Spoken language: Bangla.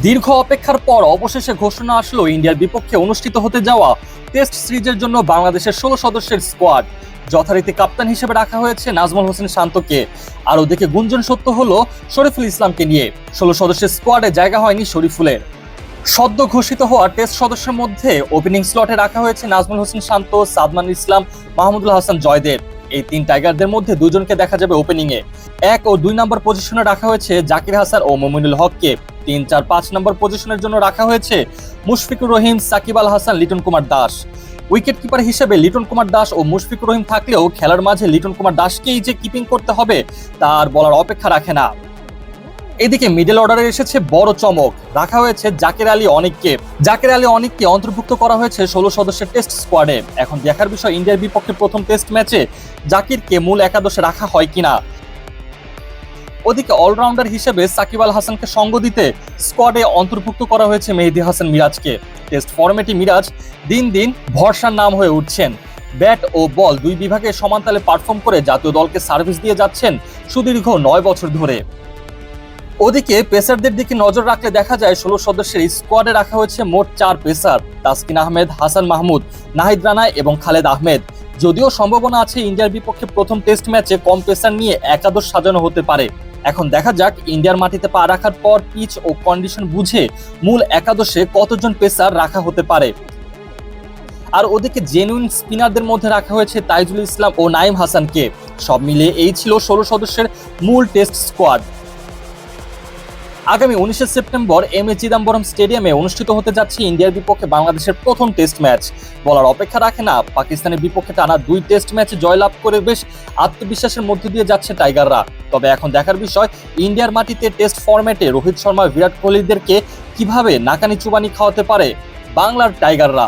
দীর্ঘ অপেক্ষার পর অবশেষে ঘোষণা আসলো ইন্ডিয়ার বিপক্ষে অনুষ্ঠিত হতে যাওয়া টেস্ট সিরিজের জন্য বাংলাদেশের ষোলো সদস্যের স্কোয়াড। যথারীতি কাপ্তান হিসেবে রাখা হয়েছে নাজমুল হোসেন শান্তকে। আর ওদিকে গুঞ্জন সত্য হলো শরীফুল ইসলামকে নিয়ে। ষোলো সদস্যের স্কোয়াডে জায়গা হয়নি শরীফুলের। সদ্য ঘোষিত হওয়া টেস্ট সদস্যের মধ্যে ওপেনিং স্লটে রাখা হয়েছে নাজমুল হোসেন শান্ত, সাদমান ইসলাম, মাহমুদুল হাসান, জয়দেব। এই তিন টাইগারদের মধ্যে দুজনকে দেখা যাবে ওপেনিংয়ে। এক ও দুই নম্বর পজিশনে রাখা হয়েছে জাকির হাসান ও মমিনুল হককে। তিন, চার, পাঁচ নম্বর পজিশনের জন্য রাখা হয়েছে মুশফিকুর রহিম, সাকিব আল হাসান, লিটন কুমার দাস। উইকেট কিপার হিসেবে লিটন কুমার দাস ও মুশফিকুর রহিম থাকলেও খেলার মাঝে লিটন কুমার দাসকেই যে কিপিং করতে হবে, তার বলার অপেক্ষা রাখে না। এদিকে মিডল অর্ডারে এসেছে বড় চমক। রাখা হয়েছে জাকের আলী অনিককে। জাকের আলী অনিককে অন্তর্ভুক্ত করা হয়েছে ষোলো সদস্যের টেস্ট স্কোয়াডে এখন দেখার বিষয়, ইন্ডিয়ার বিপক্ষে প্রথম টেস্ট ম্যাচে জাকিরকে মূল একাদশে রাখা হয় কিনা? ওদিকে অলরাউন্ডার হিসেবে সাকিব আল হাসানকে সঙ্গ দিতে স্কোয়াডে অন্তর্ভুক্ত করা হয়েছে মেহেদি হাসান মিরাজকে। টেস্ট ফরম্যাটে মিরাজ দিন দিন ভরসার নাম হয়ে উঠছেন। ব্যাট ও বল দুই বিভাগে সমানতালে পারফর্ম করে জাতীয় দলকে সার্ভিস দিয়ে যাচ্ছেন সুদীর্ঘ নয় বছর ধরে। ওদিকে পেসারদের দিকে নজর রাখলে দেখা যায় ষোলো সদস্যের স্কোয়াডে রাখা হয়েছে মোট চার পেসার, তাসকিন আহমেদ, হাসান মাহমুদ, নাহিদ রানা এবং খালেদ আহমেদ। যদিও সম্ভাবনা আছে ইন্ডিয়ার বিপক্ষে প্রথম টেস্ট ম্যাচে কম পেসার নিয়ে একাদশ সাজানো হতে পারে। এখন দেখা যাক ইন্ডিয়ার মাটিতে পা রাখার পর পিচ ও কন্ডিশন বুঝে মূল একাদশে কতজন পেসার রাখা হতে পারে। আর ওদিকে জেনুইন স্পিনারদের মধ্যে রাখা হয়েছে তাইজুল ইসলাম ও নাইম হাসানকে। সব মিলিয়ে এই ছিল ষোলো সদস্যের মূল টেস্ট স্কোয়াড আগামী উনিশে সেপ্টেম্বর এম এ চিদাম্বরম স্টেডিয়ামে অনুষ্ঠিত হতে যাচ্ছে ইন্ডিয়ার বিপক্ষে বাংলাদেশের প্রথম টেস্ট ম্যাচ। বলার অপেক্ষা রাখে না, পাকিস্তানের বিপক্ষে টানা দুই টেস্ট ম্যাচে জয়লাভ করে বেশ আত্মবিশ্বাসের মধ্যে দিয়ে যাচ্ছে টাইগাররা। তবে এখন দেখার বিষয়, ইন্ডিয়ার মাটিতে টেস্ট ফরম্যাটে রোহিত শর্মা, বিরাট কোহলিদেরকে কীভাবে নাকানি চুবানি খাওয়াতে পারে বাংলার টাইগাররা?